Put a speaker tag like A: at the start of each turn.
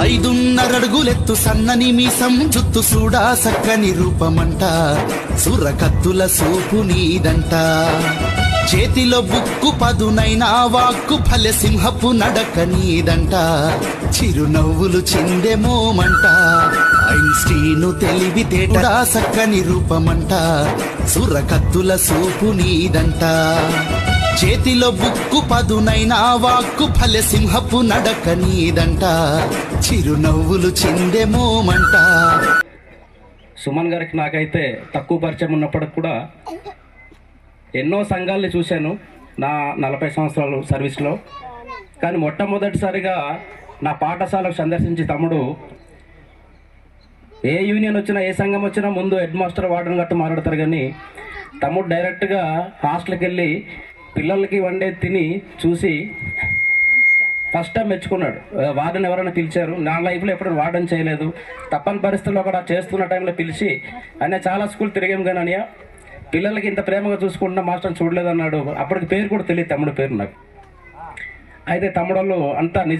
A: ఐదున్నరడుగులెత్తు సన్నని మీసం జుత్తు సూడా సక్కని రూపమంట. సుర్రకత్తుల సూపు నీదంట. చేతిలో బుక్కు పదునైన వాక్కు భలె సింహపు నడక నీదంట. చిరునవ్వులు చిందెమోమంట ఐన్స్టీను తెలివి తేటా సక్కని రూపమంట. సూర్రకత్తుల సూపు నీదంట. చేతిలో బుక్కు పదునైన వాక్కు భలె సింహపు నడక నీదంట. చిరునవ్వులు చిందెమోమంట
B: సుమన్ గారికి నాకైతే తక్కువ పరిచయం ఉన్నప్పటికి కూడా ఎన్నో సంఘాలని చూశాను నా నలభై సంవత్సరాలు సర్వీస్లో. కానీ మొట్టమొదటిసారిగా నా పాఠశాలకు సందర్శించి తమ్ముడు ఏ యూనియన్ వచ్చినా ఏ సంఘం వచ్చినా ముందు హెడ్ మాస్టర్ వార్డన్ గట్టు మాట్లాడతారు కానీ తమ్ముడు డైరెక్ట్గా హాస్టల్కి వెళ్ళి పిల్లలకి వండే తిని చూసి ఫస్ట్ టైం మెచ్చుకున్నాడు. వార్డెన్ ఎవరైనా పిలిచారు నా లైఫ్లో ఎప్పుడు వార్డెన్ చేయలేదు. తప్పని పరిస్థితుల్లో కూడా చేస్తున్న టైంలో పిలిచి ఆయన చాలా స్కూల్ తిరిగాం కానీ అన్నయ్య పిల్లలకి ఇంత ప్రేమగా చూసుకుంటున్న మాస్టర్ చూడలేదు అన్నాడు అప్పటికి పేరు కూడా తెలియదు తమ్ముడు పేరు నాకు. అయితే తమ్ముడు అంతా నిజ